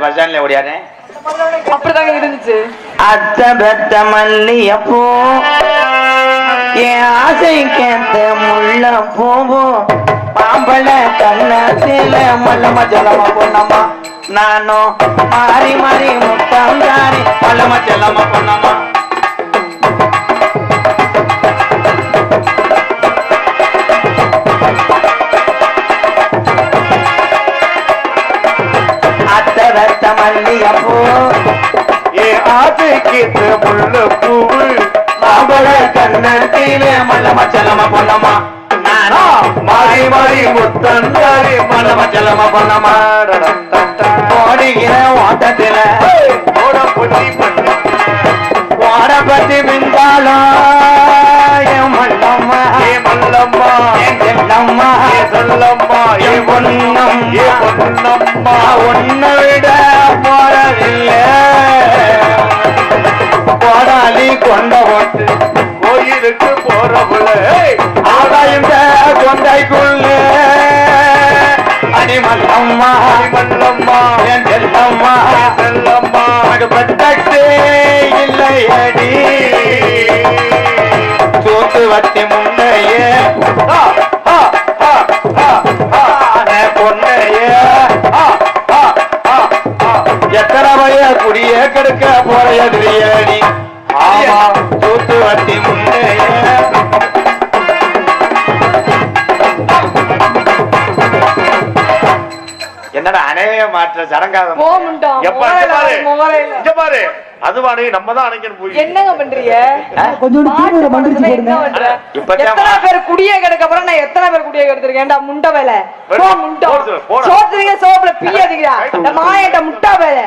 அடிச்சு பஸ் ஸ்டாண்ட்ல ஓடியாரேன் அப்படிதாங்க இருந்துச்சு. அத்த பெத்த மல்லியப்பூ என் ஆசை கேத்த முள்ள பூவும் பாம்பள கண்ணத்தில மல்லம ஜலம பொன்னம்மா நானும் மாறி மாறி முட்டம் தாரி மல்லம ஜலம பொன்னம்மா. மல்லியப்பூ. ஏ ஆசைக்கு முள்ள பூவு. மாம்பழ கண்ணத்தில மல்லம ஜலம பொன்னம்மா. நானும் மாறி மாறி முத்தந்தாரி மல்லம ஜலம பொன்னம்மா. ஓடுகிற ஓட்டத்தில. ஓட பொட்டி பண்ணி. ஓடப்பட்டு மின்சாலம் மல்லம்மா ஏ மல்லம்மா என் செல்லம்மா ஏ சொல்லம்மா ஏ என் ஏ பொன்னம்மா. உன்னை விட போறதில்லை போடாலி கொண்ட ஓட்டு கோயிலுக்கு போற ஆதாயம் கொண்டைக்குள்ளே. அடிமல்லம்மா அடிமல்லம்மா என் செல்லம்மா செல்லம்மா. பட்ட அடி சோத்து வத்தி முன்னையே ஆ, ஆ, ஆ, ஆ, ஆ. ஆன பொன்னையே ஆ, ஆ, ஆ, ஆ. எத்தனை வய குடிய கெடுக்க போறைய தெரியாடி ஆமா. சோத்து வத்தி முன்னையே என்னடா அநேக மாற்ற போமுண்டோம் எப்பா, பாரு. அதுவானே நம்ம தான் அணைக்கணும் போய். என்னங்க பண்றீங்க? எத்தனை பேர் குடிய கிடக்க நான் எத்தனை பேர் குடிய கெடுத்திருக்கேன்டா முண்டை வேலை? போ போடு, முண்டோ. போடு, போடு. சோத்துறீங்க சோப்புல பிய்யாதீங்களா ரைட். இந்த மாயட்ட முட்டா வேலை.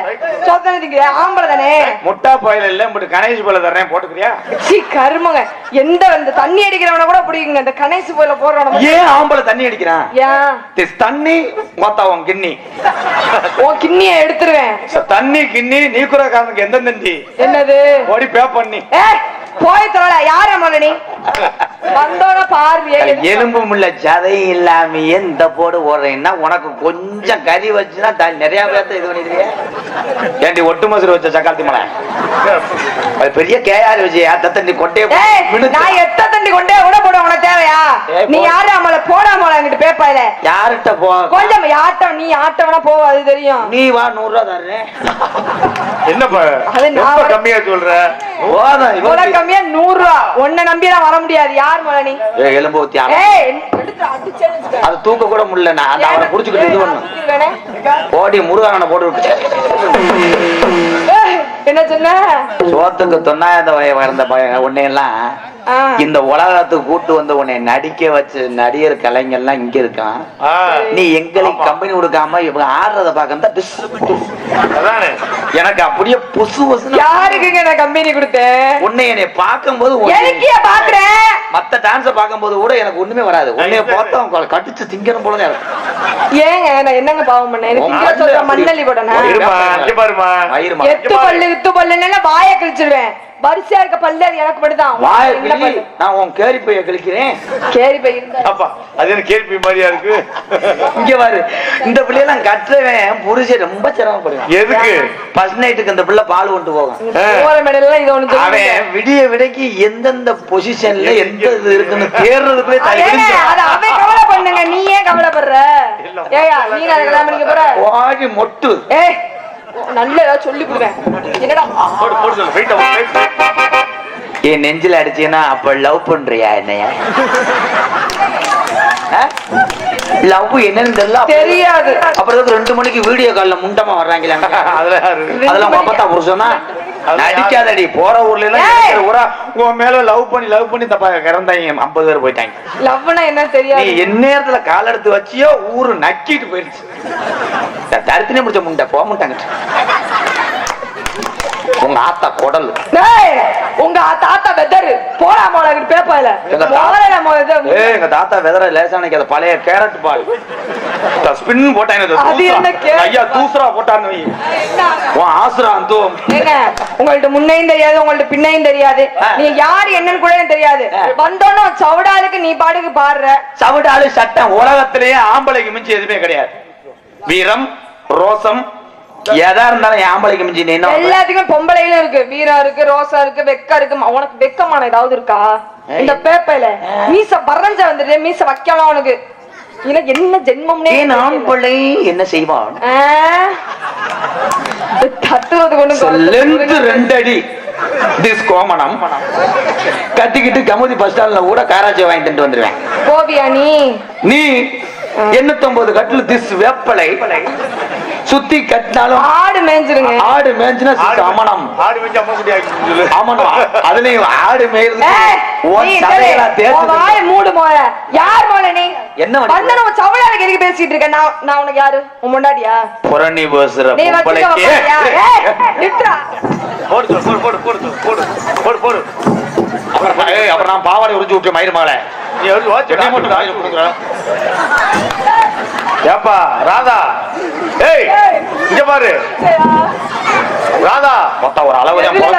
சோத்தனீங்க ஆம்பளை தானே? முட்டா போயில இல்ல கணேஷ் போல தர்றேன் போட்டுக்கிறியா? சீ கருமங்க. எந்த இந்த தண்ணி அடிக்கிறவன கூட பிடிக்குங்க. இந்த போயில போடுறவன ஏன் ஆம்பளை தண்ணி அடிக்கிறான்? ஏன்? திஸ் தண்ணி உன் கிண்ணி. உன் கிண்ணிய எடுத்துருவேன். தண்ணி கிண்ணி நீ கூட காரணம் எந்த தண்டி என்னது? ஓடி பே பண்ணி. போய் தொலை யார மொழ நீ வந்தோட பார்வையே எலும்பும் இல்ல சதையும் இல்லாமயே இந்த போடு ஓடுறேன்னா உனக்கு கொஞ்சம் கறி வச்சுன்னா நிறைய பேர்த்த இது பண்ணிடுறியா ஏண்டி ஒட்டு மசூர் வச்ச சக்காத்தி மலை? அது பெரிய கேஆர் வச்சு தத்த நீ கொட்டையை ஏய் மினுத்து. நான் எத்த தண்ணி கொண்டே விட போட உனக்கு தேவையா? நீ. யாரு அம்மல போடா மோள என்கிட்ட பேப்பாயில யார்கிட்ட போ? கொஞ்சம் ஆட்டம் நீ ஆட்டவனா போ அது தெரியும். நீ வா நூறு ரூபா தர்றேன். என்னப்பா அது நான் கம்மியா சொல்ற? இவ்வளவு கம்மியா நூறு ரூபா உன்னை நம்பி நான் வர முடியாது. யார் நீ? ஏய், எலும்பு ஊத்தி. அது தூக்க கூட முடியல. நான் அவனை புடிச்சுக்கிட்டு இது பண்ணு. ஓடி முருகனை போட்டு என்ன சொன்ன? சோத்துக்கு தொண்ணாயிரத்த வய வளர்ந்த பய- உன்னையெல்லாம். இந்த உலகத்துக்கு கூட்டு வந்து உன்னை நடிக்க வச்சு நடிகர் கலைஞர்லாம் இங்க இருக்கான். நீ எங்களுக்கு கம்பெனி கொடுக்காம இவங்க ஆடுறத பாக்க அதானே. எனக்கு அப்படியே புசு புசு யாருக்குங்க நான் கம்பெனி கொடுத்தேன்? உன்னை என்னை பார்க்கும்போது உன்னை- எனக்கே பாக்குறேன் மத்த டான்ஸ பார்க்கும்போது கூட எனக்கு ஒண்ணுமே வராது. உன்னைய பார்த்தா உங்களை கடிச்சு திங்கணும் போல இருக்கும். ஏங்க நான் என்னங்க பாவம் பண்ணேன்? திங்க சொல்ற மண்ணுல ஒரு இருமா இங்க பாருமா. எத்து பல்லு இத்து பல்லுன்னு வாய கிழிச்சிருவேன். வரிசையா இருக்க பல்லு அது எனக்கு மட்டும்தான்? நான் உன் கேரி பைய கிழிக்கிறேன். கேரி போய் இருந்தா அப்பா அது என்ன கேள்வி மாதிரியா இருக்கு? இங்க பாரு இந்த பிள்ளையெல்லாம் கட்டுறவன் புருஷன் ரொம்ப சிரமப்படுவான். எதுக்கு? ஃபர்ஸ்ட் நைட்டுக்கு இந்த பிள்ளை பால் கொண்டு போகும் அவன் விடிய விடைக்கு எந்தெந்த பொசிஷன்ல எந்த இது இருக்குன்னு தேர்றதுக்குள்ளே பண்ணுங்க நீ ஏன் கவலைப்படுற? இல்ல. ஏயா நீ அதை கல்யாணம் பண்ணிக்க போற? மொட்டு. ஏய் நல்ல ஏதாவது சொல்லி கொடுவேன் என்னடா? என் நெஞ்சில அடிச்சீன்னா அப்ப லவ் பண்றியா என்னைய? லவ் என்னன்னு தெரியல. தெரியாது. அப்புறம் ரெண்டு மணிக்கு வீடியோ கால்ல முண்டமா வர்றாங்களா அதெல்லாம் அப்பத்தா புருஷனா? நடிக்காதடி போற ஊர்ல எல்லாம் ஊரா உன் மேல லவ் பண்ணி லவ் பண்ணி தப்பா இறந்தாங்க. ஐம்பது பேர் போயிட்டாங்க. லவ்னா என்ன நீ தெரியாது எந்நேரத்துல கால் எடுத்து வச்சியோ ஊரு நக்கிட்டு போயிடுச்சு. தருத்தினே முடிச்ச முண்டை போக மாட்டாங்க உங்க ஆத்தா குடல். உங்க தாத்தா வெதரு. போடா மோள பேப்பாயில எங்க தாத்தா வெதர லேசானைக்கு அது பழைய கேரட் பால். ஸ்பின் போட்டாங்க ஐயா தூசரா போட்டான்னு உன் ஆசுரா அந்த. உங்கள்ட்ட முன்னையும் தெரியாது உங்கள்ட்ட பின்னையும் தெரியாது. நீ யாரு என்னன்னு கூட தெரியாது. வந்தோன்னு சவுடாலுக்கு நீ பாட்டுக்கு பாடுற. சவுடாலு சட்டம் உலகத்திலேயே ஆம்பளைக்கு மிஞ்சி எதுவுமே கிடையாது. வீரம் ரோசம் எதா இருந்தாலும் ஆம்பளைக்கு மிஞ்சி நீ? எல்லாத்துக்கும் பொம்பளையிலும் இருக்கு வீரா இருக்கு ரோசா இருக்கு வெக்கா இருக்கு. உனக்கு வெக்கமான ஏதாவது இருக்கா. இந்த பேப்பையில மீச பறஞ்ச வந்துட்டு மீச வைக்கலாம் உனக்கு. என்ன ஜென்மம்னே தெரியல. ஆம்பளை என்ன செய்வான்? தத்துவது கொண்டு ரெண்டு அடி. திஸ் கோமணம். கட்டிக்கிட்டு கமுதி பஸ் ஸ்டாண்ட்ல கூட காராச்சி வாங்கிட்டு வந்துருவேன். போவியா நீ? நீ எண்ணூத்தொன்பது கட்டில் திஸ் வேப்பலை. சுத்தி கட்டினாலும் ஆடு மேய்ஞ்சிருங்க ஆடு மேய்ஞ்சுனா ஆடு வச்சு அம்மா குட்டி ஆமாண்ணா அதுலயும் ஆடு வாயை மூடு மோள. யார் மோள நீ? என்ன? வந்து நம்ம பேசிட்டு இருக்க? நான் நான் உனக்கு யாரு? உன் முன்னாடியா? புரணி பேசுற நீ வச்சுக்க நிறுத்துடா. போடு போடு போடு போடு போடு போடு போடு அப்புறம் அப்புறம் நான் பாவாடை உறிஞ்சு விட்டு மயிறு மகளே நீ மட்டும் கொடுக்குறேன். ஏப்பா ராதா. ஏய் இங்க பாரு. ராதா. மொத்தம் ஒரு அளவு தான் ராதா.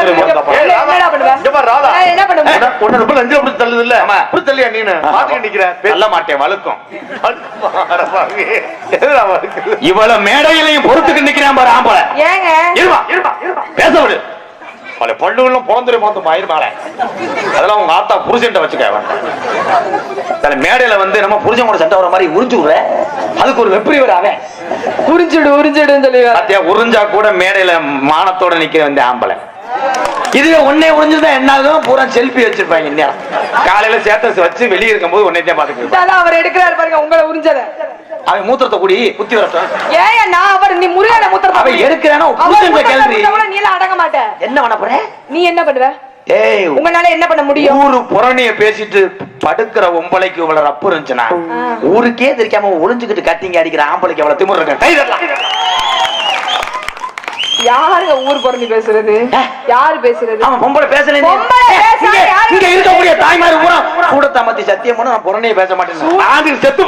என்னடா பண்ணுவ? இங்க பாரு, ராதா. ஏய், என்ன பண்ணுவ? உன்னை- உன்னை ரொம்ப லஞ்சம் அப்படி தள்ளுது இல்ல ஆமா. அப்படி தள்ளியா நீனு? பாத்துக்கிட்டு நிக்கிற. நல்ல மாட்டேன் வழுக்கும்? இவ்வளவு மேடையிலையும் பொறுத்துக்கு நிக்கிறான் பாரு ஆம்பளை. ஏங்க? இருமா இருமா இருமா. பேச விடு. பல பல்லுகளும் பிறந்துரு போந்து மயிர் மேல. அதெல்லாம் உங்க ஆத்தா புருஷன்ட்ட வச்சுக்க மேடையில வந்து நம்ம புருஷன் கூட சண்டை வர மாதிரி உறிஞ்சு விடுற. அதுக்கு ஒரு வெப்பரி வர அவன். உறிஞ்சிடு, உறிஞ்சிடுன்னு சொல்லி வேற. பாத்தியா உறிஞ்சா கூட மேடையில மானத்தோட நிக்கிற வந்து ஆம்பளை. இதுவே உன்னை உறிஞ்சுதான் என்ன ஆகும் பூரா செல்ஃபி வச்சிருப்பாங்க இந்நேரம் காலையில சேத்தஸ் வச்சு வெளியே இருக்கும்போது உன்னை தான் பாத்துக்கிட்டு அவர் எடுக்கிறாரு பாருங்க உங்களை உறிஞ்சத. அவன் மூத்திரத்தை கூடி குத்தி வரட்டும். ஏங்க நான் அவர் நீ முருகனை முத்திரத்தை அவன். எடுக்கிறானா? அவர் புருஷன் முத்திரத்தை கேள்வி குடிச்சா கூட நீ எல்லாம் அடங்க மாட்ட. என்ன பண்ண போற? நீ என்ன பண்ணுவ? ஏய் உங்களால என்ன பண்ண முடியும்? ஊரு புறணிய பேசிட்டு படுக்கிற ஒம்பளைக்கு இவ்வளவு ரப்பு இருந்துச்சுன்னா ஊருக்கே தெரியாம ஒளிஞ்சுக்கிட்டு கத்திங்க அடிக்கிற ஆம்பளைக்கு எவ்வளவு தட்டலாம். யாருங்க ஊர் புறணி பேசுறது? யாரு பேசுறது? பொம்பளை இங்க இருக்கக்கூடிய தாய்மார் பூரா கூட சத்தியம் பண்ண நான் புறணிய பேச மாட்டேன் செத்து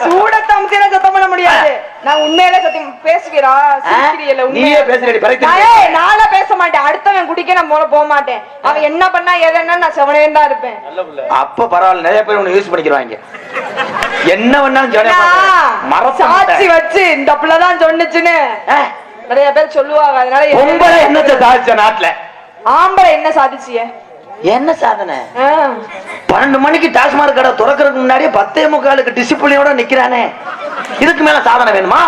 போயிடுவேன் சூடத்தமுத்தில சத்தம் பண்ண முடியாது நான் உண்மையில சத்தியம் பேசுகிறா? சிரிக்கிறீல்ல நீயே பேசுறடி நான் பேச மாட்டேன் அடுத்தவன் குடிக்க நான் போல போக மாட்டேன் அவன் என்ன பண்ணா எதனா நான் செவனே தான் இருப்பேன். அப்ப பரவாயில்ல நிறைய பேர் உன்னை யூஸ் பண்ணிக்கிறாங்க. என்ன வேணாலும் சாட்சி மாட்டேன். வச்சு இந்த பிள்ளைதான் சொன்னுச்சுன்னு நிறைய பேர் சொல்லுவாங்க. அதனால என்ன- சாதிச்ச நாட்டுல? ஆம்பளை என்ன சாதிச்சிய? என்ன சாதனை. பன்னெண்டு மணிக்கு டாஸ்மாக் கடை திறக்கிறதுக்கு முன்னாடியே பத்தே முக்காலுக்கு டிசிப்ளினோட நிக்கிறானே. இதுக்கு மேல சாதனை வேணுமா.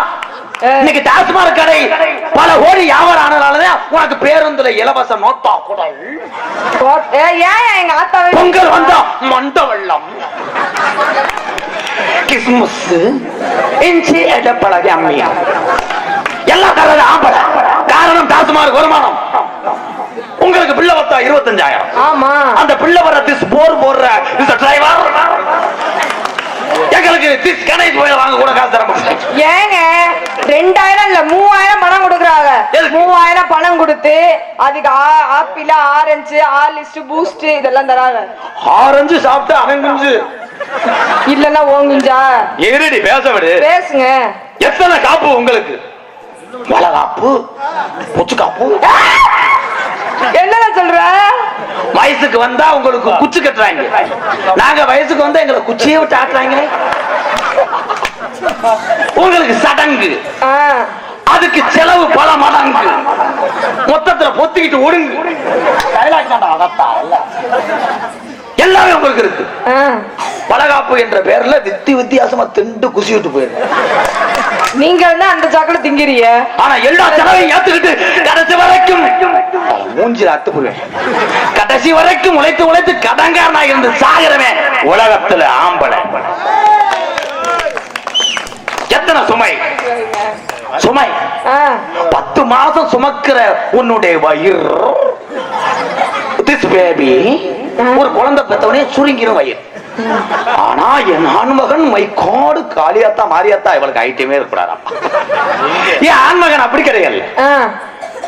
இன்னைக்கு டாஸ்மாக் கடை பல கோடி வியாபாரம் ஆனதாலதான் உனக்கு பேருந்துல இலவச நோட்டா கூட போ- ஏய், ஏன் எங்க ஆத்தாவே பொங்கல் வந்தா மண்ட வெள்ளம். கிறிஸ்துமஸ் இஞ்சி எடப்பழகி அம்மியா. எல்லா காரணம் ஆம்பளை. காரணம் டாஸ்மாக் வருமானம். உங்களுக்கு பிள்ளை வத்தா இருபத்தஞ்சாயிரம். ஆமா. அந்த பிள்ளை வர திஸ் போர் போடுற டிரைவர் எங்களுக்கு திஸ் கணேஷ் போய் வாங்க கூட காசு தர மாட்டேன் ஏங்க ரெண்டாயிரம் இல்ல மூவாயிரம் பணம் கொடுக்குறாங்க? மூவாயிரம் பணம் கொடுத்து அதுக்கு ஆப்பிள் ஆரஞ்சு ஆலிஸ்ட் பூஸ்ட் இதெல்லாம் தராங்க. ஆரஞ்சு சாப்பிட்டு அவன் குஞ்சு. இல்லன்னா ஓங்குஞ்சா இருடி பேச விடு. பேசுங்க. எத்தனை காப்பு உங்களுக்கு? மலை காப்பு கொச்சு காப்பு என்னடா சொல்ற? வயசுக்கு வந்தா உங்களுக்கு குச்சி கட்டுறாங்க. நாங்க வயசுக்கு வந்தா எங்களை குச்சியே விட்டு ஆட்டுறாங்களே உங்களுக்கு சடங்கு. அதுக்கு செலவு பல மடங்கு. மொத்தத்துல பொத்திக்கிட்டு ஒடுங்கு. எல்லாமே. உங்களுக்கு இருக்கு. பலகாப்பு என்ற பேர்ல வித்தி வித்தியாசமா திண்டு குசி விட்டு போயிருக்கு நீங்க வந்து அந்த சாக்கடை திங்கிறீங்க? ஆனா எல்லா செலவையும் ஏத்துக்கிட்டு கடைசி வரைக்கும். மூஞ்சில அத்து போடுவேன் கடைசி வரைக்கும் உழைத்து உழைத்து கடங்காரனா இருந்து சாகிறவன் உலகத்துல ஆம்பளை. எத்தனை சுமை? சுமை. ஆ, பத்து மாசம் சுமக்கிற உன்னுடைய வயிறு. திஸ் பேபி ஒரு குழந்தை பெத்தவனே சுருங்கிரும் வயிறு. ஆனா என் ஆண்மகன் மை காடு காளியாத்தா மாரியாத்தா இவளுக்கு ஐட்டமே இருக்கக்கூடாதாம் என் ஆண்மகன் அப்படி கிடையாது.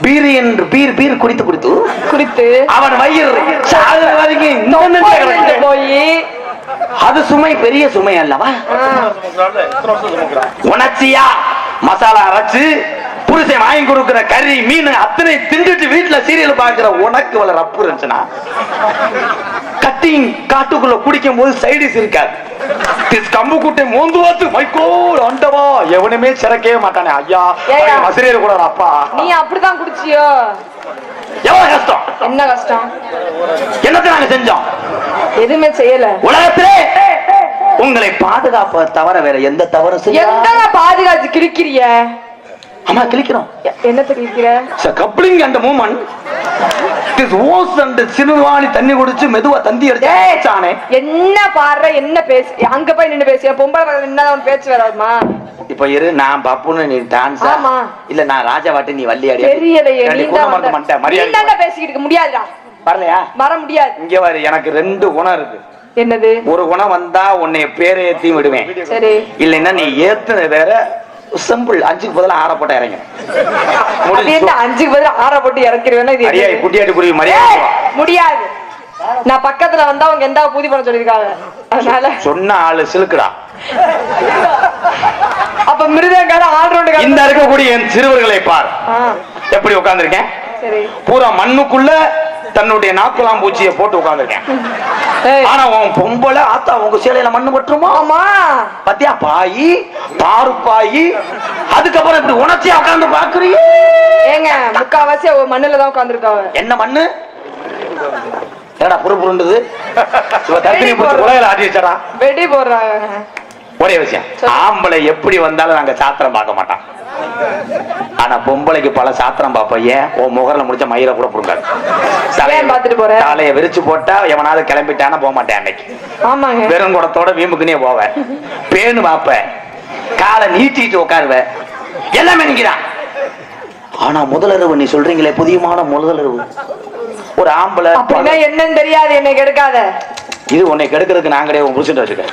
பீர் என்று பீர் பீர் குடித்து குடித்து. குறித்து அவன் வயிறு சாகுற வரைக்கும். போய். அது சுமை பெரிய சுமை அல்லவா? உணர்ச்சியா? மசாலா அரைச்சு புருஷன் வாங்கி கொடுக்கிற கறி மீன் அத்தனை திண்டுட்டு வீட்டுல சீரியல் பாக்குற உனக்கு வளர ரப்பு இருந்துச்சுன்னா? கட்டி ஹண்டிங் காட்டுக்குள்ள குடிக்கும் போது சைடிஸ் இருக்காது. கம்பு குட்டை மோந்து பார்த்து மைக்கோல் ஆண்டவா எவனுமே சிறக்கவே மாட்டானே ஐயா. வசதியில் கூட அப்பா. நீ அப்படிதான் குடிச்சியோ? எவ்வளவு கஷ்டம்? என்ன கஷ்டம்? என்னத்தை நாங்க செஞ்சோம்? எதுவுமே செய்யல. உலகத்திலே உங்களை பாதுகாப்ப தவிர வேற எந்த தவறும் செய்ய பாதுகாத்து கிழிக்கிறிய? ஆமா கிளிக்கிறோம் எ- என்னத்த கிழிக்கிற? Coupling and moment hose and Siruvani தண்ணி குடிச்சு மெதுவா தந்தி அடிச்சானே என்ன பாடுற என்ன பேசு அங்க போய் நின்னு பேசிய பொம்பளை உன் பேச்சு வராதுமா? இப்ப இரு நான் பப்புன்னு நீ டான்ஸ் ஆமா. இல்ல நான் ராஜாவாட்டி நீ வள்ளி அடி தெரியலையே நீ தான் மரியாதை பேசிக்கிட்டு இருக்க முடியாதுடா. வரலையா? வர முடியாது. இங்க பாரு எனக்கு ரெண்டு குணம் இருக்கு. என்னது? ஒரு குணம் வந்தா உன்னை பேரை ஏத்தி விடுவேன். சரி. இல்லைன்னா நீ ஏத்துன வேற சிம்பிள் அஞ்சுக்கு பதிலா ஆற போட்ட இறங்க அஞ்சுக்கு பதில் ஆற போட்டு இறக்கிருவேன்னா இது? குட்டியாட்டி குருவி மரியாதை முடியாது. நான் பக்கத்துல வந்தா அவங்க எந்த பூதி பண்ண சொல்லிருக்காங்க அதனால சொன்ன ஆளு சிலுக்குடா. அப்ப மிருதங்கார ஆல்ரவுண்டு இந்த இருக்கக்கூடிய என் சிறுவர்களை பார். எப்படி உட்கார்ந்திருக்கேன்? பூரா மண்ணுக்குள்ள தன்னுடைய நாக்குலாம் பூச்சியை போட்டு உட்கார்ந்திருக்கேன் ஏய், ஆனா உன் பொம்பளை ஆத்தா உங்க சேலையில மண்ணு பட்டுருமா ஆமா. பத்தியா பாயி தாரு பாயி அதுக்கப்புறம் இப்படி உணர்ச்சியா உட்கார்ந்து பாக்குறீங்க ஏங்க முக்காவாசி அவ மண்ணுல தான் உட்காந்துருக்காவ என்ன மண்ணு? என்னடா புரு புருண்டுது இவ தத்தினி பிடிச்சி உலகில ஆட்டி வச்சடா வெடி போடுறாங்க ஒரே விஷயம். ஆம்பளை எப்படி வந்தாலும் நாங்க சாத்திரம் பார்க்க மாட்டோம். ஆனா பொம்பளைக்கு பல சாத்திரம் ஏன்? உன் முகர்ல முடிச்ச மயிரை கூட புடுங்காது ஏன் பார்த்துட்டு போற? தலையை விரிச்சு போட்டா எவனாவது கிளம்பிட்டானா போக மாட்டேன் அன்னைக்கு. ஆமாங்க. வெறும் குடத்தோட வீம்புக்குனே போவேன் பேனு பாப்பேன் காலை நீட்டிட்டு உட்காருவேன் எல்லாமே நிக்கிறான் ஆனா முதலரவு நீ சொல்றீங்களே புதியமான முதலரவு. ஒரு ஆம்பளை அப்படின்னா என்னன்னு தெரியாது என்னை கெடுக்காத. இது உன்னை கெடுக்கிறதுக்கு நான் கிடையாது உன் புருஷன் வச்சுக்க.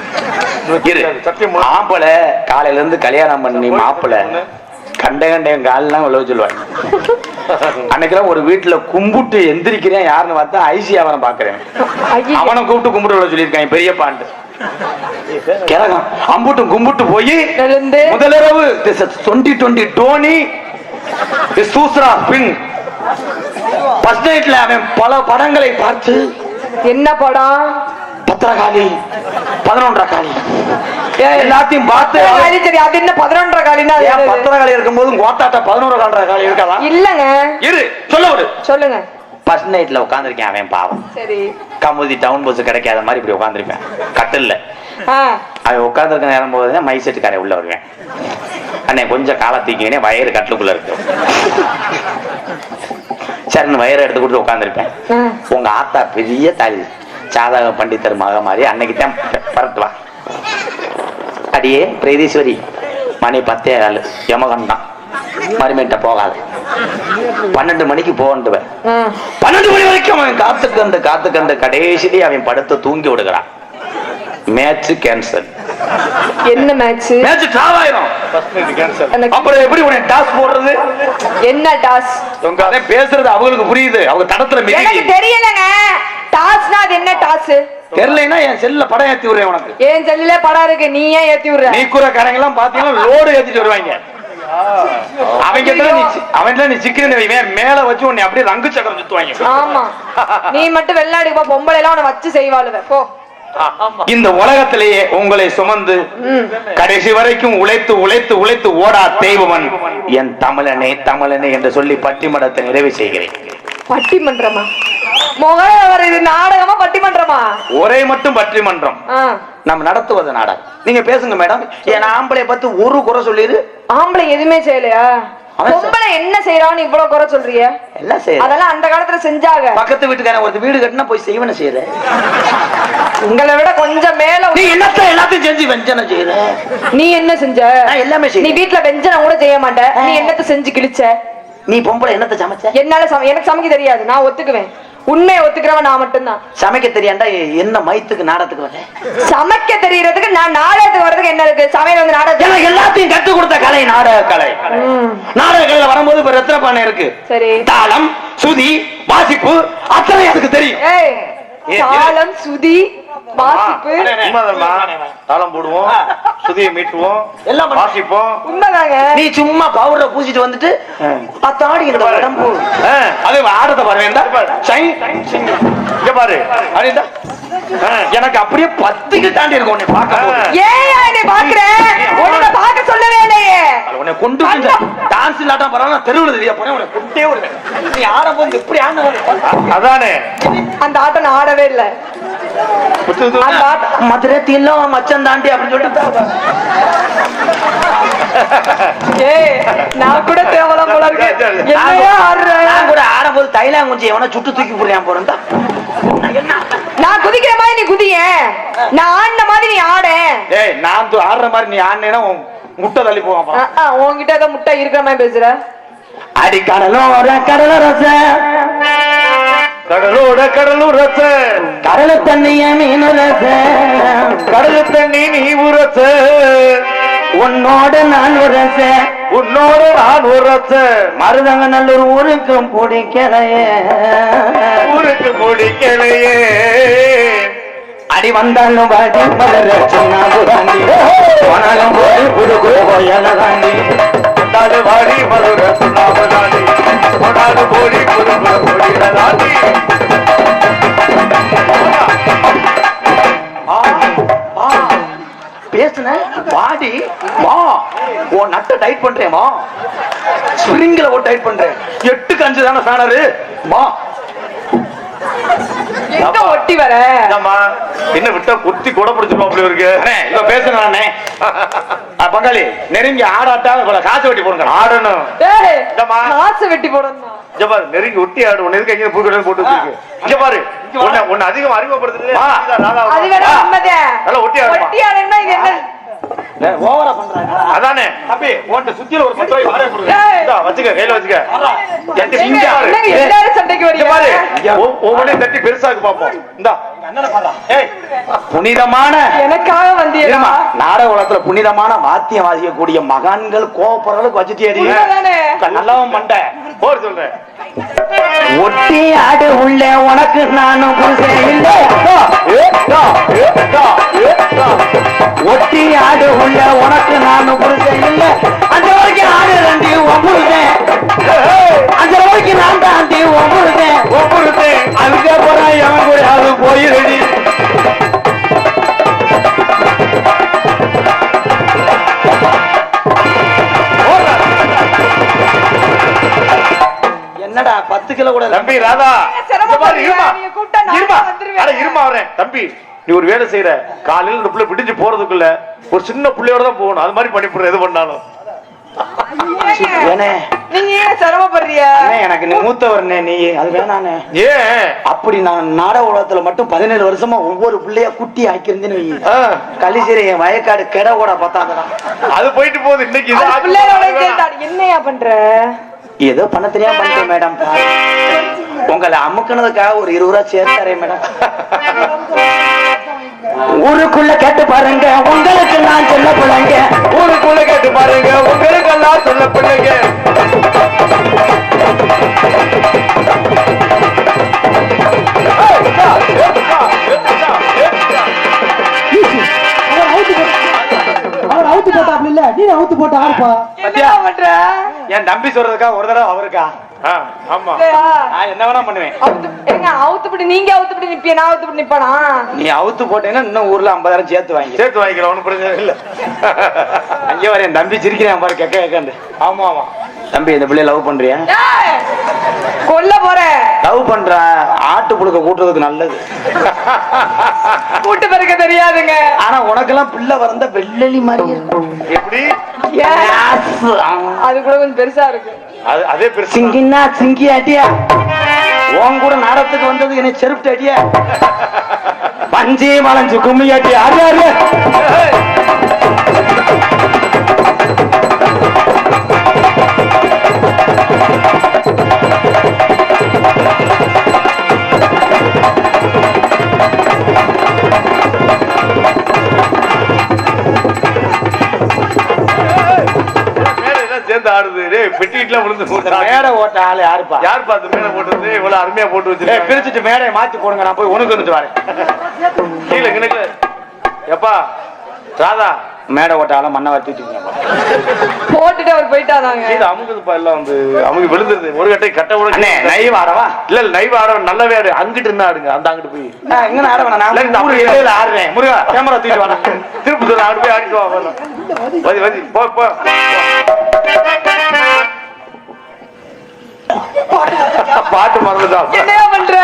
ஆம்பளை காலையில இருந்து கல்யாணம் பண்ணி மாப்பிளை கண்ட கண்ட என் கால்லாம் உள்ள சொல்லுவாங்க. அன்னைக்கெல்லாம் ஒரு வீட்டுல கும்பிட்டு எந்திரிக்கிறேன். யாருன்னு பார்த்தா ஐசி அவனை பாக்குறேன் அவனை கூப்பிட்டு கும்பிட்டு உள்ள சொல்லியிருக்காங்க பெரிய பாண்டு. கிழகம். அம்புட்டும் கும்பிட்டு போய் முதலிரவு. டுவெண்ட்டி டுவெண்ட்டி டோனி சூஸ்ரா பின் ஃபர்ஸ்ட் நைட்ல அவன் பல படங்களை பார்த்து என்ன படம்? பத்திரகாளி. பதினொன்றரை காளி எல்லாத்தையும் பார்த்து சரி, சரி அது என்ன பதினொன்றரை காலினா ஏன் என்னது? பத்திரகாளி இருக்கும்போது கோத்தாட்ட பதினோரு காலரை காளி இருக்காதா? இல்லங்க. இரு சொல்ல விடு. சொல்லுங்க. ஃபர்ஸ்ட் நைட்ல உட்காந்துருக்கேன் அவன் பாவம். சரி. கமுதி டவுன் பஸ் கிடைக்காத மாதிரி இப்படி உட்காந்துருப்பேன் கட்டில்ல. அவன் உட்காந்துருக்க நேரம் போது மை செட்டுக்காரன் உள்ள வருவேன். அண்ணே கொஞ்சம் காலை தூக்கினே வயிறு கட்டுக்குள்ள இருக்கு. சரின்னு வயிறு எடுத்து கொடுத்து உட்காந்துருப்பேன். உங்க ஆத்தா பெரிய தாலி சாதக பண்டிதர் மக மாதிரி அன்னைக்கு தான் பரட்டுவா அடியே பிரதீஸ்வரி மணி பத்தே காலு யமகண்டம். மறுமேட்ட போகாது. பன்னெண்டு மணிக்கு போகண்டுவேன் ஆ. பன்னெண்டு மணி வரைக்கும் அவன் காத்து கண்டு காத்து கண்டு கடைசியிலே அவன் படுத்து தூங்கி விடுகிறான். மேட்ச் கேன்சல் என்ன மேட்ச்? மேட்ச் டிராவ் ஆயிரும் அப்புறம் எப்படி உன்னை டாஸ் போடுறது? என்ன டாஸ்? உங்க பேசுறது அவங்களுக்கு புரியுது. அவங்க தடத்துல தெரியலங்க. டாஸ்னா அது என்ன டாஸ்? தெரியலைன்னா என் செல்ல படம் ஏத்தி விடுறேன் உனக்கு. ஏன் செல்லுல படம் இருக்கு நீ ஏன் ஏத்தி விடுற? நீ கூற காரங்க பாத்தீங்கன்னா லோடு ஏத்திட்டு வருவாங்க. அவங்க நீ மேல வச்சு உன்னை அப்படியே ரங்கு சக்கரம் சுத்துவாங்க. ஆமா. நீ மட்டும் வெள்ளாடி போ பொம்பளை எல்லாம் உன்னை வச்சு செய்வாளுவ. போ. இந்த உலகத்திலேயே உங்களை சுமந்து. கடைசி வரைக்கும் உழைத்து உழைத்து உழைத்து ஓடா தெய்வமன் என் தமிழனே தமிழனே என்று சொல்லி பட்டிமடத்தை நிறைவு செய்கிறேன். பட்டிமன்றமா? இது நாடகமா பட்டிமன்றமா? ஒரே மட்டும் பட்டிமன்றம். நம்ம நடத்துவது நாடகம். நீங்க பேசுங்க மேடம். என் ஆம்பளை பத்தி ஒரு குறை சொல்லிடு. ஆம்பளை எதுவுமே செய்யலையா? பொம்பளை என்ன செய்யறான்னு இவ்வளவு குறை சொல்றிய? எல்லாம் அதெல்லாம் அந்த காலத்துல செஞ்சாங்க. பக்கத்து வீட்டுக்காரன் ஒரு வீடு கட்டினா போய் செய்வன செய்யற. உங்களை விட கொஞ்சம் மேல நீ என்னத்த எல்லாத்தையும் செஞ்சு வெஞ்சனை செய்யற? நீ என்ன செஞ்ச? எல்லாமே நீ வீட்ல வெஞ்சனம் கூட செய்ய மாட்ட. நீ என்னத்த செஞ்சு கிழிச்ச? நீ பொம்பளை என்னத்த சமைச்ச? என்னால எனக்கு சமைக்க தெரியாது. நான் ஒத்துக்குவேன். உண்மையை ஒத்துக்கிறவன் நான் மட்டும்தான். சமைக்க தெரியாண்டா என்ன மயத்துக்கு நாடத்துக்கு வர சமைக்க தெரியறதுக்கு நான் நாடகத்துக்கு வர்றதுக்கு என்ன இருக்கு? சமையல் வந்து எனக்கு எல்லாத்தையும் கற்றுக் கொடுத்த கலை நாடக கலை நாடக கலையில வரும்போது இப்ப ரத்ன பானை இருக்கு. சரி. தாளம் சுதி வாசிப்பு அத்தனை எனக்கு தெரியும். தாளம் சுதி வாசிப்பு. உண்மைதான்மா. தாளம் போடுவோம் சுதியை மீட்டுவோம் எல்லாம் பண்ணு. வாசிப்போம். உண்மைதாங்க. நீ சும்மா பவுடரை பூசிட்டு வந்துட்டு உடம்பு. அது ஆடத்தை பாருங்க பாரு அப்படின்டா எனக்கு அப்படியே பத்துக்கு தாண்டி இருக்கும் உன்னை பார்க்க ஏன் என்னை பாக்குற உன்னை பார்க்க சொல்லவே இல்லையே. உன்னை கொண்டு டான்ஸ் இல்லாட்டம் பரவாயில்ல தெருவில் தெரிய போறேன் உன்னை கொண்டே நீ ஆடும்போது எப்படி ஆடுன அதானே. அந்த ஆட்டம் நான் ஆடவே இல்லை. மதுரை தில்லம் மச்சம் தாண்டி அப்படின்னு சொல்லிட்டு ஏய் நான் கூட தேவலாம் போல இருக்கு. என்னையா ஆடுற? நான் கூட ஆடும்போது தைலாம் குஞ்சி எவனா சுட்டு தூக்கி போடுறான் போறேன் நான் குதிக்கிற மாதிரி நீ குதிய நான் ஆடின மாதிரி நீ ஆட. ஏய் நான் ஆடுற மாதிரி நீ ஆடினேன்னா முட்டை தள்ளி போவான் உன்கிட்ட ஏதோ முட்டை இருக்கிற மாதிரி பேசுற? அடி கடலோர கடலோட கடலூர் ரச கடல தண்ணிய மீன் ரச கடல் தண்ணி நீ உரச உன்னோட நான் ரச உன்னோட நான் உரச மருதங்க நல்லூர் ஊருக்கும் பிடிக்கலையே ஊருக்கு முடிக்கலையே அடி வந்தாலும் வாடி மலர சொன்னாடி போனாலும் போய் புது கோயில தாண்டி கொண்டாடு வாடி மதுர சுண்ணாமதாடி கொண்டாடு கோடி புது பேசுன பாடி வா. உன் நட்டை டைட் பண்றேன் வா. ஸ்ப்ரிங்ல ஒரு டைட் பண்றேன். எட்டுக்கு அஞ்சு தானே ஃபேனரு வா. எங்க ஒட்டி வர? என்ன விட்டா குத்தி கூட பிடிச்சிருப்போம் அப்படி இருக்கு இப்ப பேசுறேன் பங்காளி நெருங்கி ஆடாட்டா காசு வெட்டி போடுங்க ஆடணும். காசு வெட்டி போடணும்? இங்க பாரு நெருங்கி ஒட்டி ஆடு உன்ன எதுக்கு எங்க பூக்கடை போட்டு வச்சிருக்கு? இங்க பாரு. உன்னை உன்னை அதிகம் அறிமுகப்படுத்துறது ஒட்டி ஆடுமா. ஒட்டி இது என்ன? ஓவரா பண்றாங்க அதானே தம்பி சுத்தியில ஒரு பத்து ரூபாய் வாடகை கொடுங்க ஏய். இந்தா, வச்சுக்க கையில வச்சுக்க பாரு. எல்லாரும் சண்டைக்கு பாரு வரீங்க ஒ- ஒவ்வொன்றையும் தட்டி பெருசாக்கு பாப்போம் இந்தா புனிதமான எனக்காக வந்தீங்களா இருமா, நாடக உலகத்துல புனிதமான வாத்தியம் வாசிக்கக்கூடிய மகான்கள் வச்சுட்டேடி உண்மைதானே? நல்லவன் மண்ட போர் சொல்றேன் ஒட்டி ஆடு உள்ள உனக்கு நானும் இல்ல ஒட்டி ஆடு உள்ள உனக்கு நானும் புருஷன் இல்ல. அந்த வரைக்கும் ஆடு ரெண்டி ஒம்புருதேன் அந்த வரைக்கும் நான் தாண்டி ஒம்புருதேன் ஒவ்வொருத்தே அதுக்கே போறா எவன் கூட அது போயிருடி? என்னடா பத்து கிலோ கூட தம்பி ராதா. இருமா. இருமா. வந்துருவேன். அட இருமா வரேன் தம்பி. நீ ஒரு வேலை செய்யற காலையில இந்த புள்ள விடிஞ்சு போறதுக்குள்ள ஒரு சின்ன புள்ளையோட தான் போகணும். அது மாதிரி பண்ணிவிடுற எது பண்ணாலும். எனக்கு நீ மூத்தவர்னே நீ அது வேணானே. ஏன்? அப்படி நான் நாடக உலகத்துல மட்டும் பதினேழு வருஷமா ஒவ்வொரு பிள்ளையா குட்டி ஆக்கியிருந்தேன்னு கலிசிறை என் வயக்காடு கெட கூட பார்த்தாங்கடா. அது போயிட்டு போகுது. இன்னைக்கு என்னையா பண்ற? ஏதோ பண்ண தெரியாம பண்ணிட்டேன் மேடம். உங்களை அமுக்குனதுக்காக ஒரு இருபது ரூபா சேர்த்தாரே மேடம். ஊருக்குள்ள கேட்டு பாருங்க உங்களுக்கு நான் சொல்ல பிள்ளைங்க ஊருக்குள்ள கேட்டு பாருங்க உங்களுக்கு எல்லாம் சொல்ல பிள்ளைங்க அவர் அவுத்து போட்டாப்ல இல்ல? நீ அவுத்து போட்டு ஆடுப்பா என் தம்பி சொல்றதுக்கா ஒரு தடவை அவருக்கா? ஆமா? நான் என்ன வேணா பண்ணுவேன். ஏங்க அவுத்துப்படி நீங்க அவுத்துப்படி நிப்பிய? நான் அவுத்துப்படி நிப்பானா? நீ அவுத்து போட்டேன்னா இன்னும் ஊர்ல ஐம்பதாயிரம் சேர்த்து வாங்கி சேர்த்து வாங்கிக்கலாம் ஒண்ணும் பிரச்சனை இல்ல. அங்கே வர என் தம்பி சிரிக்கிறேன் பாரு கெக்க ஆமா ஆமா. தம்பி இந்த பிள்ளைய லவ் பண்றியா? கொல்ல போறேன் லவ் பண்ற ஆட்டு புழுக்க கூட்டுறதுக்கு நல்லது. கூட்டு பிறக்க தெரியாதுங்க. ஆனா உனக்கெல்லாம் பிள்ளை வந்த வெள்ளலி மாதிரி. எப்படி. அது கூட கொஞ்சம் பெருசா இருக்கு. அது அதே பெருசு சிங்கின்னா சிங்கி அடியா உன் கூட நாடகத்துக்கு வந்தது என்னை செருப்பு அடியா பஞ்சி வளைஞ்சு கும்மி அடி எல்லாம் சேர்ந்து ஆடுது பெட்டிட்டுலாம் விழுந்து போகுது. மேடை ஓட்ட ஆளு யாருப்பா? யார் பார்த்து மேல போட்டது இவ்வளவு அருமையா போட்டு ஏய், வச்சிருக்கேன் பிரிச்சுட்டு மேடையை மாத்தி போடுங்க நான் போய் உனக்கு இருந்து வரேன். கீழே கிணக்கு. எப்பா? ராதா. மேடை ஓட்டால மண்ணை வச்சுட்டு போட்டுட்டு அவர் போயிட்டாதாங்க. இது அமுகுதுப்பா எல்லாம் வந்து அமுகு விழுந்துருது. ஒரு கட்டை கட்ட கூட அண்ணே நைவ் ஆடவா? இல்ல இல்ல நைவ் ஆட நல்லவே ஆடு அங்கிட்டு இருந்தா ஆடுங்க. அந்த அங்கிட்டு போய். எங்க ஆட இந்த நான் ஊரு அப்படி எல்லையில ஆடுறேன். முருகா கேமரா தூக்கிட்டு வாடா. திருப்பத்தூர் ஆடு போய் ஆடிட்டு வா. வதி வதி போ போ. பாட்டு மறந்துட்டான் என்னையா பண்ற?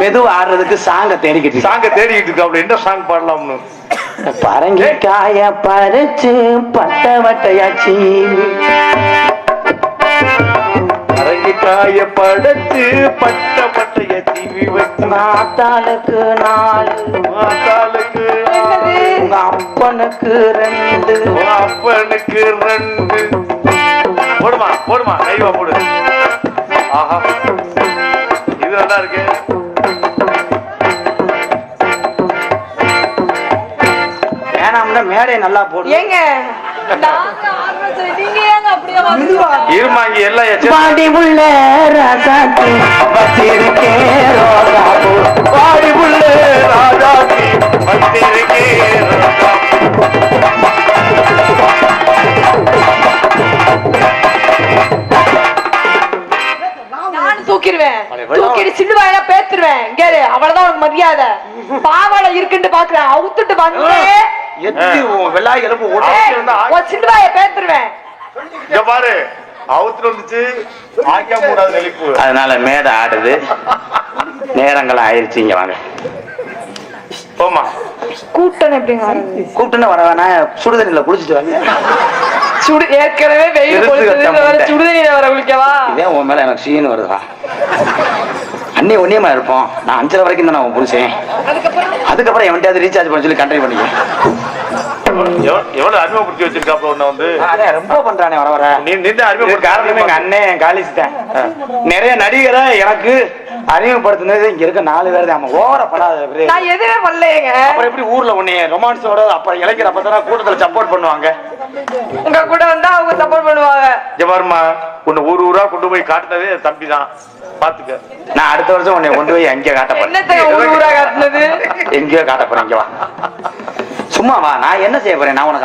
மெதுவா ஆடுறதுக்கு சாங்க தேடிக்கிட்டு சாங்க தேடிக்கிட்டு இருக்கு. அப்படி என்ன சாங் பாடலாம்னு? பரங்கி காய பறிச்சு பட்ட வட்டையாச்சி. அரங்கி காய படைச்சு பட்ட பட்டைய தீவி வச்சு நாத்தாளுக்கு நாலு மாத்தாளுக்கு உங்க அப்பனுக்கு ரெண்டு. அப்பனுக்கு ரெண்டு. போடுமா போடுமா கைவா போடு. ஆஹா. இது நல்லா இருக்கு. வேணாம்னா மேடை நல்லா போடு. ஏங்க நாங்க ஆடுறது நீங்க ஏங்க அப்படியே மெதுவா. வந்து இருமா இங்க எல்லாம் பாடி உள்ள ராசாத்தி வச்சிருக்கேன். தூக்கிட்டு சில்லுவாயில பேத்துருவேன். கேளு அவ்வளவுதான் உனக்கு மரியாதை. பாவாடை இருக்குன்னு பாக்குறேன். அவுத்துட்டு வந்து எத்தி உன் வெள்ளாய் எலும்பு ஓட உன் சில்லுவாய பேத்துருவேன். இங்க பாரு வந்துச்சு. நெளிப்பு. அதனால மேடை ஆடுது. நேரங்கள் ஆயிருச்சு இங்க வாங்க. போமா கூட்டம் எப்படிங்க வர வேணா சுடுதண்ணில குளிச்சுட்டு வாங்க. சுடு ஏற்கனவே வெயில் எடுத்து கொளுத்துது வச்ச இதுல வேற முட்டை. சுடுதண்ணில வர குளிக்கவா இதே உன் மேல எனக்கு சீன் வருதா அண்ணி ஒன்னியமா இருப்போம். நான் அஞ்சரை வரைக்கும் தானே உன் புருஷன் அதுக்கப்புறம் எவன்கிட்ட ரீசார்ஜ் பண்ண சொல்லி கண்டெக்ட் பண்ணிக்க. எவ்வ- எவ்வளவு அறிமுகப்படுத்தி வச்சிருக்காப்ல உன்ன வந்து? ரொம்ப பண்றானே வர வர. நீ நின்று இதுக்கு அறிமுகப்படுத்தி காரணமே எங்க அண்ணன் காலேஜ் தான் நிறைய நடிகரை எனக்கு அறிமுகப்படுத்தினது இங்க இருக்க நாலு பேர் தான். ஓவர படாத விரு. நான் எதுவுமே பண்ணலையேங்க. அப்புறம் எப்படி ஊர்ல உன்னைய ரொமான்ஸோட அப்ப இளைஞர் அப்பதான் கூட்டத்துல சப்போர்ட் பண்ணுவாங்க? உங்க கூட வந்தா அவங்க சப்போர்ட் பண்ணுவாங்க. இங்க பாருமா உன்னை ஊர் ஊரா கொண்டு போய் காட்டுனதே தம்பி தான். பாத்துக்க. நான் அடுத்த வருஷம் உன்னை கொண்டு போய் எங்கேயோ காட்ட போறேன். எங்கேயோ காட்ட போறேன் இங்க வா. சும்மா வா நான் என்ன செய்ய போறேன்? நான் உனக்கு